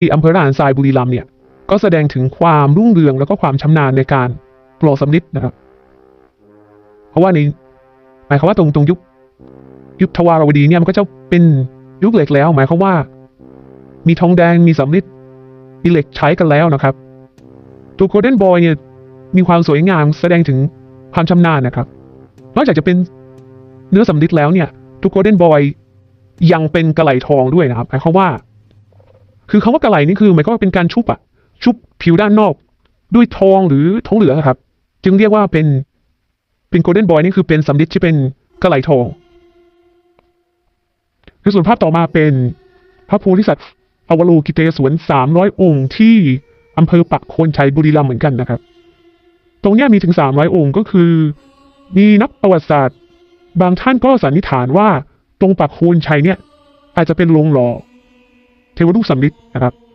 ที่อำเภอด่านทรายบุรีรัมย์เนี่ย ก็แสดงถึงความรุ่งเรืองแล้วก็ความชำนาญในการปลอสำลิดนะครับ เพราะว่าในหมายความว่าตรงตรงยุคยุคทวารวดีเนี่ยมันก็จะเป็นยุคเหล็กแล้ว หมายความว่า มีทองแดงมีสำลิดมีเหล็กใช้กันแล้วนะครับ ตัวโ o ลเด้นบอยเนี่ยมีความสวยงามแสดงถึงความชำนาญนะครับ นอกจากจะเป็นเนื้อสำลิดแล้วเนี่ยตัวโ o ลเด้นบอยยังเป็นกระไหลทองด้วยนะครับหมายความว่า คือคาว่ากระไหลนี่คือหมายความว่าเป็นการชุบอะชุบผิวด้านนอก ด้วยทองหรือทองเหลืองครับ จึงเรียกว่าเป็นเป็นโกลเด้นบอยนี่คือเป็นสำลิดที่เป็นกระไหลทองในส่วนภาพต่อมาเป็นพระโพธิสัตว์อวโลกิเตศวนสามร้อยองค์ที่อำเภอปักโคนชัยบุรีรัมย์เหมือนกันนะครับ ตรงนี้มีถึงสามร้อยองค์ก็คือ มีนักประวัติศาสตร์ บางท่านก็สันนิษฐานว่าตรงปักโคนชัยเนี่ย อาจจะเป็นโรงหล่อ เทวรูปสำลิดนะครับ